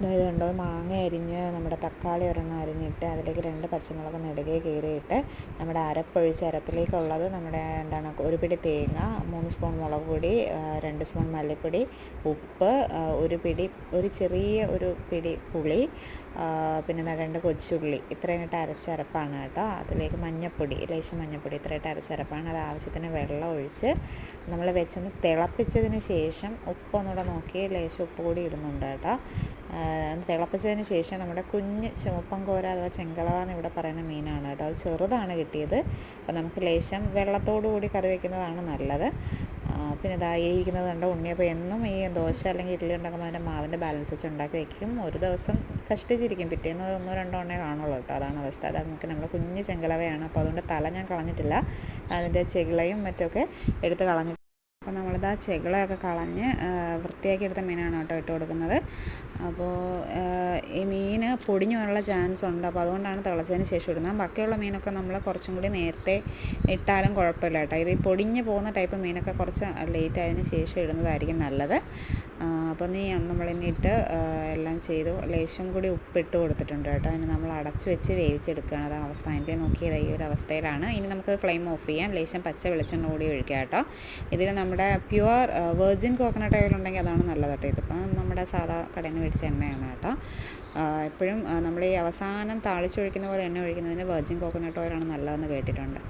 അതായത് കണ്ടോ മാങ്ങ അരിഞ്ഞ് നമ്മുടെ തക്കാളി ഒരെണ്ണം അരിഞ്ഞിട്ട് അതിലേക്ക് രണ്ട് പച്ചമുളക് നെടുകെ കീറിയിട്ട് നമ്മുടെ അരപ്പൊഴിച്ച് അരപ്പിലേക്കുള്ളത് നമ്മുടെ എന്താണ് ഒരു പിടി തേങ്ങ മൂന്ന് സ്പൂൺ മുളക് പൊടി രണ്ട് സ്പൂൺ മല്ലിപ്പൊടി ഉപ്പ് ഒരു പിടി ഒരു ചെറിയ ഒരു പിടി പുളി പിന്നെ രണ്ട് കൊച്ചുള്ളി. ഇത്രയും ഇട്ട് അരച്ചരപ്പാണ് കേട്ടോ. അതിലേക്ക് മഞ്ഞപ്പൊടി ലേശം മഞ്ഞപ്പൊടി ഇത്രയിട്ട് അരച്ചരപ്പാണ്. അത് ആവശ്യത്തിന് വെള്ളം ഒഴിച്ച് നമ്മൾ വെച്ചൊന്ന് തിളപ്പിച്ചതിന് ശേഷം ഉപ്പൊന്നുകൂടെ നോക്കി ലേശം ഉപ്പ് കൂടി ഇടുന്നുണ്ട് കേട്ടോ. തിളപ്പിച്ചതിന് ശേഷം നമ്മുടെ കുഞ്ഞ് ചുമപ്പൻ കോര അഥവാ ചെങ്കളവ എന്ന് ഇവിടെ പറയുന്ന മീനാണ് കേട്ടോ. അത് ചെറുതാണ് കിട്ടിയത്. അപ്പോൾ നമുക്ക് ലേശം വെള്ളത്തോടു കൂടി കറി വയ്ക്കുന്നതാണ് നല്ലത്. പിന്നെ ഇതായിരിക്കുന്നത് കണ്ടോ ഉണ്ണിയപ്പോൾ എന്നും ഈ ദോശ അല്ലെങ്കിൽ ഇഡ്ഡലി ഉണ്ടാക്കുമ്പോൾ അതിന്റെ മാവിന്റെ ബാലൻസ് വെച്ച് ഉണ്ടാക്കി വയ്ക്കും ഒരു ദിവസം കഷ്ടിച്ചിരിക്കും. പിറ്റേന്ന് ഒന്നോ രണ്ടോ എണ്ണേ കാണുള്ളൂ കേട്ടോ. അതാണ് അവസ്ഥ. അത് നമുക്ക് നമ്മുടെ കുഞ്ഞ് ചെങ്കളവയാണ്. അപ്പോൾ അതുകൊണ്ട് തല ഞാൻ കളഞ്ഞിട്ടില്ല. അതിന്റെ ചെകിളയും മറ്റൊക്കെ എടുത്ത് കളഞ്ഞിട്ട് അപ്പോൾ നമ്മളിത് ആ ചെകിളയൊക്കെ കളഞ്ഞ് വൃത്തിയാക്കി എടുത്ത മീനാണ് കേട്ടോ ഇട്ട് കൊടുക്കുന്നത്. അപ്പോൾ ഈ മീൻ പൊടിഞ്ഞു പോകാനുള്ള ചാൻസ് ഉണ്ട്. അപ്പോൾ അതുകൊണ്ടാണ് തിളച്ചതിന് ശേഷം ഇടുന്നത്. ബാക്കിയുള്ള മീനൊക്കെ നമ്മൾ കുറച്ചും കൂടി നേരത്തെ ഇട്ടാലും കുഴപ്പമില്ല കേട്ടോ. ഇത് ഈ പൊടിഞ്ഞു പോകുന്ന ടൈപ്പ് മീനൊക്കെ കുറച്ച് ലേറ്റ് ആയതിന് ശേഷം ഇടുന്നതായിരിക്കും നല്ലത്. അപ്പോൾ നീ നമ്മൾ ഇട്ട് എല്ലാം ചെയ്തു. ലേശം കൂടി ഉപ്പിട്ട് കൊടുത്തിട്ടുണ്ട് കേട്ടോ. ഇനി നമ്മൾ അടച്ച് വെച്ച് വേവിച്ചെടുക്കുകയാണ്. അത് അവസ്ഥ അതിന്റെ നോക്കിയത് ഈ ഒരു അവസ്ഥയിലാണ്. ഇനി നമുക്ക് ഫ്ലെയിം ഓഫ് ചെയ്യാം. ലേശം പച്ച വെളിച്ചെണ്ണ കൂടി ഒഴിക്കുക കേട്ടോ. ഇതിൽ നമ്മുടെ പ്യുവർ വെർജിൻ കോക്കനട്ട് ഓയിൽ ഉണ്ടെങ്കിൽ അതാണ് നല്ലത് കേട്ടോ. ഇതിപ്പം നമ്മുടെ സാധാ കടയിൽ നിന്ന് മേടിച്ച എണ്ണയാണ് കേട്ടോ. എപ്പോഴും നമ്മൾ ഈ അവസാനം താളിച്ചൊഴിക്കുന്ന പോലെ എണ്ണ ഒഴിക്കുന്നതിന് വെർജിൻ കോക്കനട്ട് ഓയിലാണ് നല്ലതെന്ന് കേട്ടിട്ടുണ്ട്.